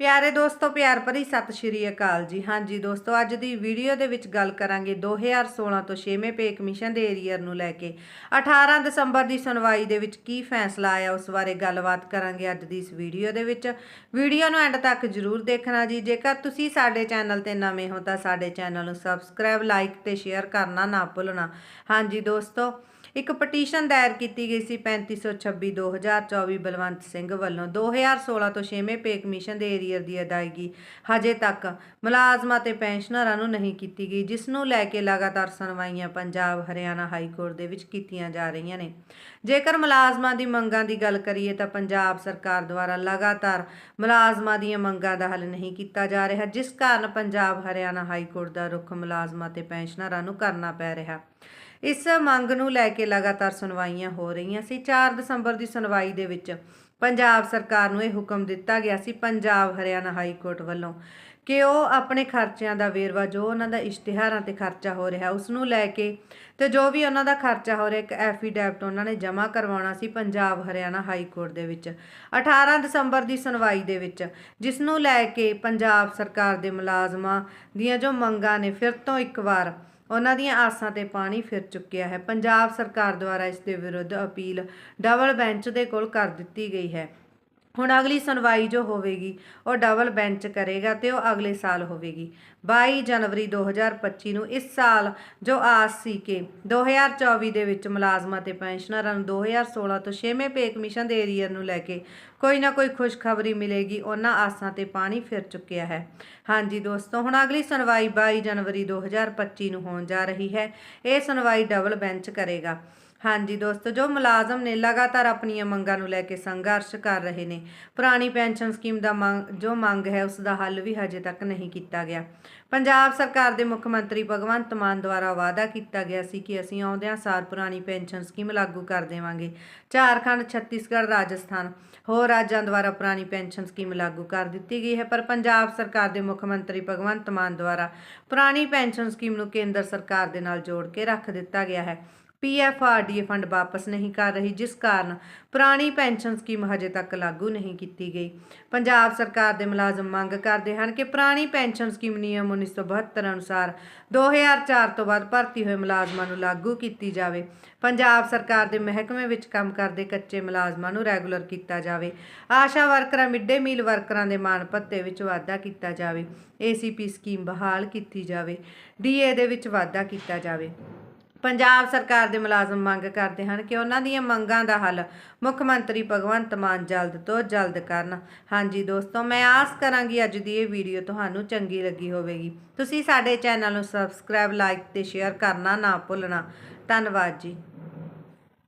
ਪਿਆਰੇ ਦੋਸਤੋ, ਪਿਆਰ ਭਰੀ ਸਤਿ ਸ਼੍ਰੀ ਅਕਾਲ ਜੀ। ਹਾਂਜੀ ਦੋਸਤੋ, ਅੱਜ ਦੀ ਵੀਡੀਓ ਦੇ ਵਿੱਚ ਗੱਲ ਕਰਾਂਗੇ 2016 ਤੋਂ 6ਵੇਂ ਪੇ ਕਮਿਸ਼ਨ ਦੇ ਏਰੀਅਰ ਨੂੰ ਲੈ ਕੇ। 18 ਦਸੰਬਰ ਦੀ ਸੁਣਵਾਈ ਦੇ ਵਿੱਚ ਕੀ ਫੈਸਲਾ ਆਇਆ, ਉਸ ਬਾਰੇ ਗੱਲਬਾਤ ਕਰਾਂਗੇ ਅੱਜ ਦੀ ਇਸ ਵੀਡੀਓ ਦੇ ਵਿੱਚ। ਵੀਡੀਓ ਨੂੰ ਐਂਡ ਤੱਕ ਜਰੂਰ ਦੇਖਣਾ ਜੀ। ਜੇਕਰ ਤੁਸੀਂ ਸਾਡੇ ਚੈਨਲ ਤੇ ਨਵੇਂ ਹੋ, ਤਾਂ ਸਾਡੇ ਚੈਨਲ ਨੂੰ ਸਬਸਕ੍ਰਾਈਬ, ਲਾਈਕ ਤੇ ਸ਼ੇਅਰ ਕਰਨਾ ਨਾ ਭੁੱਲਣਾ। ਹਾਂਜੀ ਦੋਸਤੋ ਇੱਕ ਪਟੀਸ਼ਨ ਦਾਇਰ ਕੀਤੀ ਗਈ ਸੀ 3526 2024 ਬਲਵੰਤ ਸਿੰਘ ਵੱਲੋਂ 2016 ਤੋਂ 6ਵੇਂ ਪੇ ਕਮਿਸ਼ਨ ਦੇ ਏਰੀਅਰ ਦੀ ਅਦਾਇਗੀ ਹਜੇ ਤੱਕ ਮੁਲਾਜ਼ਮਾਂ ਤੇ ਪੈਨਸ਼ਨਰਾਂ ਨੂੰ ਨਹੀਂ ਕੀਤੀ ਗਈ, ਜਿਸ ਨੂੰ ਲੈ ਕੇ ਲਗਾਤਾਰ ਸੁਣਵਾਈਆਂ ਪੰਜਾਬ, ਹਰਿਆਣਾ ਹਾਈ ਕੋਰਟ ਦੇ ਵਿੱਚ ਕੀਤੀਆਂ ਜਾ ਰਹੀਆਂ ਨੇ। ਜੇਕਰ ਮੁਲਾਜ਼ਮਾਂ ਦੀ ਮੰਗਾਂ ਦੀ ਗੱਲ ਕਰੀਏ ਤਾਂ ਪੰਜਾਬ ਸਰਕਾਰ ਦੁਆਰਾ ਲਗਾਤਾਰ ਮੁਲਾਜ਼ਮਾਂ ਦੀਆਂ ਮੰਗਾਂ ਦਾ ਹੱਲ ਨਹੀਂ ਕੀਤਾ ਜਾ ਰਿਹਾ, ਜਿਸ ਕਾਰਨ ਪੰਜਾਬ, ਹਰਿਆਣਾ ਹਾਈ ਕੋਰਟ ਦਾ ਰੁਖ ਮੁਲਾਜ਼ਮਾਂ ਤੇ ਪੈਨਸ਼ਨਰਾਂ ਨੂੰ ਕਰਨਾ ਪੈ ਰਿਹਾ। ਇਸ ਮੰਗ ਨੂੰ ਲੈ ਕੇ ਲਗਾਤਾਰ ਸੁਣਵਾਈਆਂ ਹੋ ਰਹੀਆਂ ਸੀ। 4 ਦਸੰਬਰ ਦੀ ਸੁਣਵਾਈ ਦੇ ਵਿੱਚ ਪੰਜਾਬ ਸਰਕਾਰ ਨੂੰ ਇਹ ਹੁਕਮ ਦਿੱਤਾ ਗਿਆ ਸੀ, ਪੰਜਾਬ ਹਰਿਆਣਾ ਹਾਈ ਕੋਰਟ ਵੱਲੋਂ, ਕਿ ਉਹ ਆਪਣੇ ਖਰਚਿਆਂ ਦਾ ਵੇਰਵਾ, ਜੋ ਉਹਨਾਂ ਦਾ ਇਸ਼ਤਿਹਾਰਾਂ ਤੇ ਖਰਚਾ ਹੋ ਰਿਹਾ, ਉਸ ਨੂੰ ਲੈ ਕੇ ਤੇ ਜੋ ਵੀ ਉਹਨਾਂ ਦਾ ਖਰਚਾ ਹੋ ਰਿਹਾ, ਇੱਕ ਐਫੀਡੈਵਿਟ ਉਹਨਾਂ ਨੇ ਜਮ੍ਹਾਂ ਕਰਵਾਉਣਾ ਸੀ ਪੰਜਾਬ ਹਰਿਆਣਾ ਹਾਈ ਕੋਰਟ ਦੇ ਵਿੱਚ। 18 ਦਸੰਬਰ ਦੀ ਸੁਣਵਾਈ ਦੇ ਵਿੱਚ, ਜਿਸ ਨੂੰ ਲੈ ਕੇ ਪੰਜਾਬ ਸਰਕਾਰ ਦੇ ਮੁਲਾਜ਼ਮਾਂ ਦੀਆਂ ਜੋ ਮੰਗਾਂ ਨੇ, ਫਿਰ ਤੋਂ ਇੱਕ ਵਾਰ ਉਹਨਾਂ ਦੀਆਂ ਆਸਾਂ ਤੇ ਪਾਣੀ ਫਿਰ ਚੁੱਕਿਆ ਹੈ। ਪੰਜਾਬ ਸਰਕਾਰ ਦੁਆਰਾ ਇਸ ਦੇ ਵਿਰੁੱਧ ਅਪੀਲ ਡਬਲ ਬੈਂਚ ਦੇ ਕੋਲ ਕਰ ਦਿੱਤੀ ਗਈ ਹੈ। ਹੁਣ ਅਗਲੀ ਸੁਣਵਾਈ ਜੋ ਹੋਵੇਗੀ, ਉਹ ਡਬਲ ਬੈਂਚ ਕਰੇਗਾ ਤੇ ਉਹ ਅਗਲੇ ਸਾਲ ਹੋਵੇਗੀ। 22 ਜਨਵਰੀ 2025 ਨੂੰ ਇਸ ਸਾਲ ਜੋ ਆਸ ਸੀ ਕਿ 2024 ਦੇ ਵਿੱਚ ਮੁਲਾਜ਼ਮਾਂ ਤੇ ਪੈਨਸ਼ਨਰਾਂ ਨੂੰ 2016 ਤੋਂ 6ਵੇਂ ਪੇ ਕਮਿਸ਼ਨ ਦੇ ਏਰੀਅਰ ਨੂੰ ਲੈ ਕੇ ਕੋਈ ਨਾ ਕੋਈ ਖੁਸ਼ਖਬਰੀ ਮਿਲੇਗੀ, ਉਹਨਾਂ ਆਸਾਂ ਤੇ ਪਾਣੀ ਫਿਰ ਚੁੱਕਿਆ ਹੈ। ਹਾਂਜੀ ਦੋਸਤੋ, ਹੁਣ ਅਗਲੀ ਸੁਣਵਾਈ 22 ਜਨਵਰੀ 2025 ਨੂੰ ਹੋਣ ਜਾ ਰਹੀ ਹੈ। ਇਹ ਸੁਣਵਾਈ ਡਬਲ ਬੈਂਚ ਕਰੇਗਾ। ਹਾਂਜੀ ਦੋਸਤੋ, ਜੋ ਮੁਲਾਜ਼ਮ ਨੇ ਲਗਾਤਾਰ ਆਪਣੀਆਂ ਮੰਗਾਂ ਨੂੰ ਲੈ ਕੇ ਸੰਘਰਸ਼ ਕਰ ਰਹੇ ਨੇ, ਪੁਰਾਣੀ ਪੈਨਸ਼ਨ ਸਕੀਮ ਦਾ ਮੰਗ, ਜੋ ਮੰਗ ਹੈ, ਉਸ ਦਾ ਹੱਲ ਵੀ ਹਜੇ ਤੱਕ ਨਹੀਂ ਕੀਤਾ ਗਿਆ। ਪੰਜਾਬ ਸਰਕਾਰ ਦੇ ਮੁੱਖ ਮੰਤਰੀ ਭਗਵੰਤ ਮਾਨ ਦੁਆਰਾ ਵਾਅਦਾ ਕੀਤਾ ਗਿਆ ਸੀ ਕਿ ਅਸੀਂ ਆਉਂਦਿਆਂ ਸਾਲ ਪੁਰਾਣੀ ਪੈਨਸ਼ਨ ਸਕੀਮ ਲਾਗੂ ਕਰ ਦੇਵਾਂਗੇ। ਝਾਰਖੰਡ, ਛੱਤੀਸਗੜ੍ਹ, ਰਾਜਸਥਾਨ, ਹੋਰ ਰਾਜਾਂ ਦੁਆਰਾ ਪੁਰਾਣੀ ਪੈਨਸ਼ਨ ਸਕੀਮ ਲਾਗੂ ਕਰ ਦਿੱਤੀ ਗਈ ਹੈ, ਪਰ ਪੰਜਾਬ ਸਰਕਾਰ ਦੇ ਮੁੱਖ ਮੰਤਰੀ ਭਗਵੰਤ ਮਾਨ ਦੁਆਰਾ ਪੁਰਾਣੀ ਪੈਨਸ਼ਨ ਸਕੀਮ ਨੂੰ ਕੇਂਦਰ ਸਰਕਾਰ ਦੇ ਨਾਲ ਜੋੜ ਕੇ ਰੱਖ ਦਿੱਤਾ ਗਿਆ ਹੈ। ਪੀਐਫਆਰਡੀਏ ਫੰਡ ਵਾਪਸ ਨਹੀਂ ਕਰ ਰਹੀ, ਜਿਸ ਕਾਰਨ ਪੁਰਾਣੀ ਪੈਨਸ਼ਨ ਸਕੀਮ ਹਜੇ ਤੱਕ ਲਾਗੂ ਨਹੀਂ ਕੀਤੀ ਗਈ। ਪੰਜਾਬ ਸਰਕਾਰ ਦੇ ਮੁਲਾਜ਼ਮ ਮੰਗ ਕਰਦੇ ਹਨ ਕਿ ਪੁਰਾਣੀ ਪੈਨਸ਼ਨ ਸਕੀਮ ਨਿਯਮ 1972 ਅਨੁਸਾਰ 2004 ਤੋਂ ਬਾਅਦ ਭਰਤੀ ਹੋਏ ਮੁਲਾਜ਼ਮਾਂ ਨੂੰ ਲਾਗੂ ਕੀਤੀ ਜਾਵੇ। ਪੰਜਾਬ ਸਰਕਾਰ ਦੇ ਮਹਿਕਮੇ ਵਿੱਚ ਕੰਮ ਕਰਦੇ ਕੱਚੇ ਮੁਲਾਜ਼ਮਾਂ ਨੂੰ ਰੈਗੂਲਰ ਕੀਤਾ ਜਾਵੇ। ਆਸ਼ਾ ਵਰਕਰਾਂ, ਮਿੱਡੇ ਮੀਲ ਵਰਕਰਾਂ ਦੇ ਮਾਣ ਭੱਤੇ ਵਿੱਚ ਵਾਧਾ ਕੀਤਾ ਜਾਵੇ। ਏਸੀਪੀ ਸਕੀਮ ਬਹਾਲ ਕੀਤੀ ਜਾਵੇ। ਡੀਏ ਦੇ ਵਿੱਚ ਵਾਧਾ ਕੀਤਾ ਜਾਵੇ। ਪੰਜਾਬ ਸਰਕਾਰ ਦੇ ਮੁਲਾਜ਼ਮ ਮੰਗ ਕਰਦੇ ਹਨ ਕਿ ਉਹਨਾਂ ਦੀਆਂ ਮੰਗਾਂ ਦਾ ਹੱਲ ਮੁੱਖ ਮੰਤਰੀ ਭਗਵੰਤ ਮਾਨ ਜਲਦ ਤੋਂ ਜਲਦ ਕਰਨ। ਹਾਂਜੀ ਦੋਸਤੋ, ਮੈਂ ਆਸ ਕਰਾਂਗੀ ਅੱਜ ਦੀ ਇਹ ਵੀਡੀਓ ਤੁਹਾਨੂੰ ਚੰਗੀ ਲੱਗੀ ਹੋਵੇਗੀ। ਤੁਸੀਂ ਸਾਡੇ ਚੈਨਲ ਨੂੰ ਸਬਸਕ੍ਰਾਈਬ ਲਾਈਕ ਤੇ ਸ਼ੇਅਰ ਕਰਨਾ ਨਾ ਭੁੱਲਣਾ। ਧੰਨਵਾਦ ਜੀ।